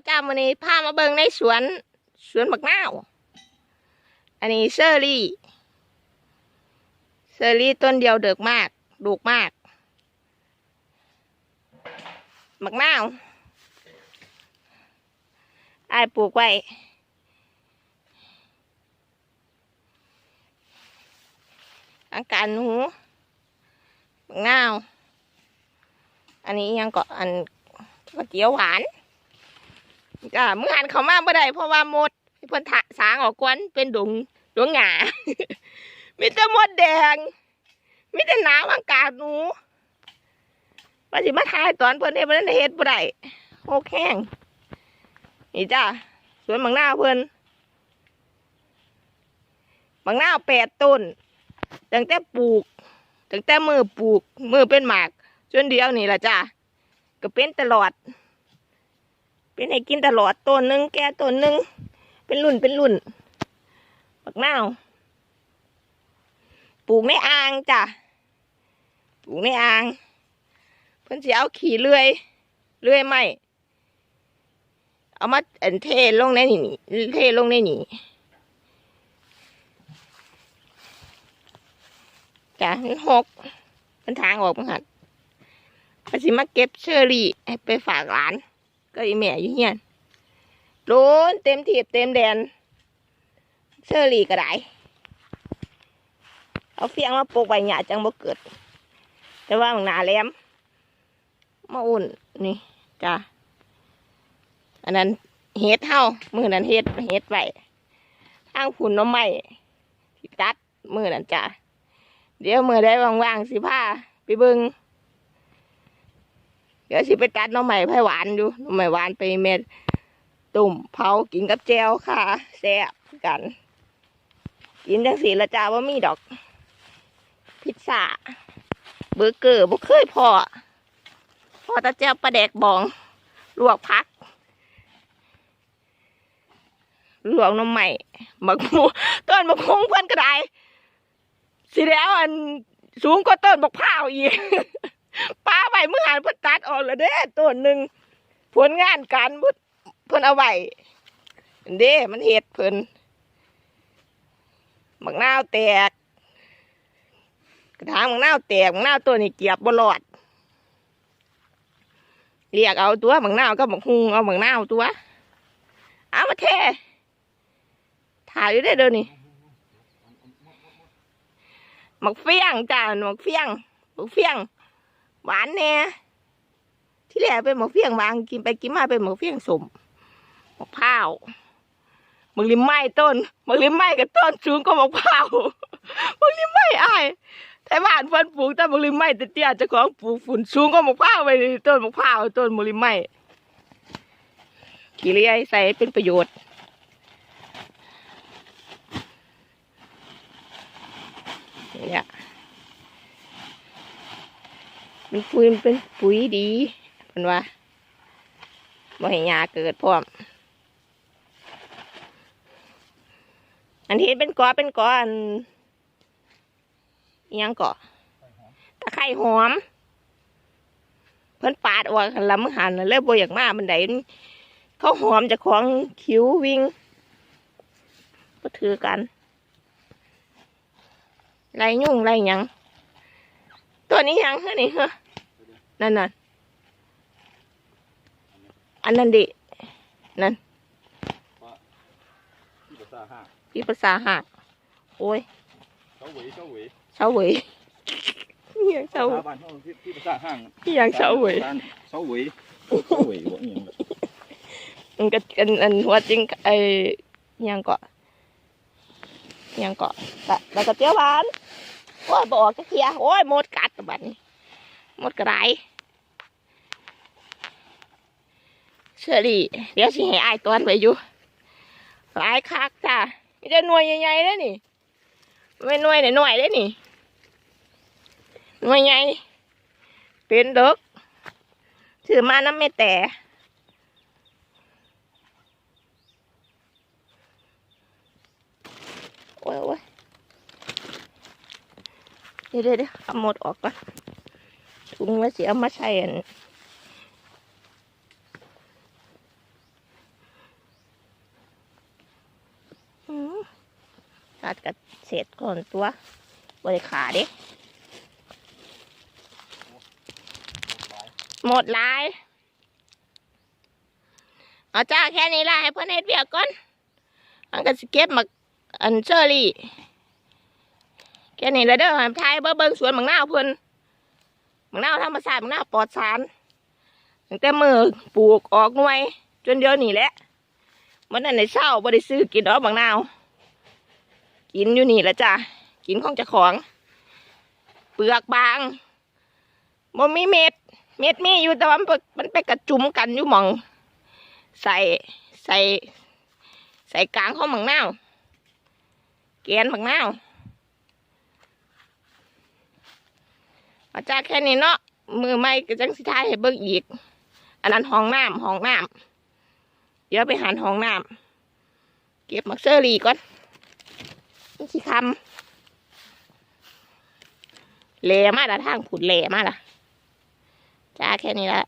อาจารย์วันนี้พามาเบิ่งในสวน สวนบักนาว อันนี้เชอรี่ เชอรี่ต้นเดียวเดือกมากดูกมากบักนาวไอ้ปลูกไว้อาการหนูบักนาว อันนี้ยังก็อันก๋วยเตี๋ยวหวาน จ้าเมื่อหันเขามาเมื่อใดเพราะว่าหมดเพิ่นถะสางออกกวนเป็นดงดงหงามีแต่มดแดงมีแต่หนาวอากาศหนูว่าสิมาทายตอนเพิ่นเฮ็ดบ่ได้เฮ็ดบ่ได้โคกแห้งนี่จ้าสวนบางนาเพิ่นบางนาแปดต้นตั้งแต่ปลูกตั้งแต่มือปลูกมือเป็นหมากจนเดียวนี่ล่ะจ้าก็เป็นตลอด เป็นให้กินตลอดต้นหนึ่งแก่ต้นหนึ่งเป็นรุ่นเป็นรุ่นบักนาวปลูกในอ่างจ้ะปลูกในอ่างเพิ่นสิเอาขี่เลื่อยเลื่อยไม้เอามาเอันเทลงในนี่นี่เทลงในนี่จ้ะหกมันทางออกมันหัดมันสิมาเก็บเชอรี่ให้ไปฝากหลาน ก็อีแม่อยู่เฮียนโลนเต็มทีบเต็มแดนเชอรี่ก็ได้เอาเฟียงมาปลูกใบหญ้าจังบ่เกิด แต่ว่ามันหนาแหลมมาอุ่นนี่จ้ะอันนั้นเฮ็ดเฮามือนั้นเฮ็ดเฮ็ดไว้ทางผุนน้ำไม้สิตัดมือนั้นจ้ะเดี๋ยวมือได้ว่างๆสิพาไปเบิง เดี๋ยวสิไปตัดน้องใหม่ไผ่หวานอยู่น้องใหม่หวานไปเม็ดตุ่มเผากินกับแจวค่ะแซ่บกัน กินจังสีละจ้าว่ามีดอก พิซซ่าเบอร์เกอร์บ่เคยพอพอตาแจวปลาแดกบองลวกพักลวกน้องใหม่บักมูต้นบักคงเพื่อนก็ได้สิแล้วอันสูงกว่าต้นบักพร้าวอีก ป้าไว้เมื่อหานเพิ่นตัดออกแล้วเด้ต้นหนึ่งผลงานการพิ่นเพิ่นเอาไว้เด้มันเห็ดเพิ่นบักนาวแตก กระถางบักนาวแตกบักนาวตัวนี้เกียบบ่รอดเรียกเอาตัวบักนาวก็บักฮุงเอาบักนาวตัวเอามาเทถ่ายอยู่ได้เด้อนี่หมักเฟี้ยงจ้าหมักเฟี้ยงหมักเฟี้ยง หวานแน่ที่แรกเป็นหมกเฟี้ยงวางกินไปกินมาเป็นหมกเฟี้ยงสมหมกพร้าวหมกลิมไม้ต้นหมกลิมไม้กับต้นสูงก็หมกพร้าวหมกลิมไม้อายไทยบ้านเพิ่นปลูกแต่หมกลิมไม้เตี้ยๆเจ้าของปลูกฝุ่นสูงก็หมกพร้าวไปต้นหมกพร้าวต้นหมกลิมไม้ขี้เลี้ยใส่เป็นประโยชน์เนี่ย มันปุ๋ยมันเป็นปุ๋ยดีเป็นว่าบ่ให้ยาเกิดพร้อม อันที่เป็นกอเป็นกออันยังกอตะไคร่หอม เพิ่นปาดออกหั่นลำหันน่ะเลยบ่อยากมามันไดเขาหอมจากของคิ้ววิ่งก็ถือกันไรยุ่งไรยัง ตัวนี้ยังเฮ้ยนี่เฮ้อนั่นน่ะอันนั้นดิ นั่นที่ภาษาห้าพี่ภาษาหักโอ้ยเสาหวีเสาหวีเสาเหวยอิหยังเสาภาษาบ้านเขาที่ที่ภาษาห้างอิหยังเสาเหวยเสาหวีเสาหวีบ่อีหยังมันก็อันอันหัวจริงไอ้อิหยังเกาะอิหยังเกาะแล้วแล้วก็เตี้ยวหวาน โอ้ยบออกเทียโอ้ยหมดกัดตะบัดนี้หมดกระไรเชอรี่เดี๋ยวสิให้อายตอนไปอยู่หลายคักจ้ะไมแต่ได้หน่วยใหญ่ๆเลยนี่ไม่หน่วยหน่อยๆเลยนี่หน่วยใหญ่เป็นเด็กถือมาน้ำไม่แต่ เดี๋ยวเดี๋ยวเอาหมดออกก่อนถุงมาเสียมาใช่อันตัดกับเศษก่อนตัวบริขาดิหมดลายเอาจ้าแค่นี้ละให้พ่อนเฮ็ดเบียกก่อน อันก็สเก็ตมาอันเชอรี่ แค่นี้ละเด้อให้ทายเบิ่งเบิงสวนมังนาวเพิ่นมังนาวธรรมชาติมังนาวปลอดสารตั้งแต่มือปลูกออกหน่วย จนเดี๋ยวนี้แหละมันนั่นในเช้าบ่ได้ซื้อกินดอกมังนาว กินอยู่นี่แหละจ้ะกินของจ้าของ เปลือกบางบ่มีเม็ด เม็ดมีอยู่แต่ว่ามันไปมันไปกระจุมกันอยู่หมอง ใส่ใส่ ใส่กลางของหมังนาวแกนหมังนาว อาจารย์แค่นี้เนาะมือไม่ก็จังสิท้ายให้เบิกอีก อันนั้นห้องน้ำห้องน้ำเดี๋ยวไปหันห้องน้ำเก็บมักเซอรี่ก่อนนี่สิคำแหล่มาละทางผุดแหล่มาละจ้าแค่นี้ละ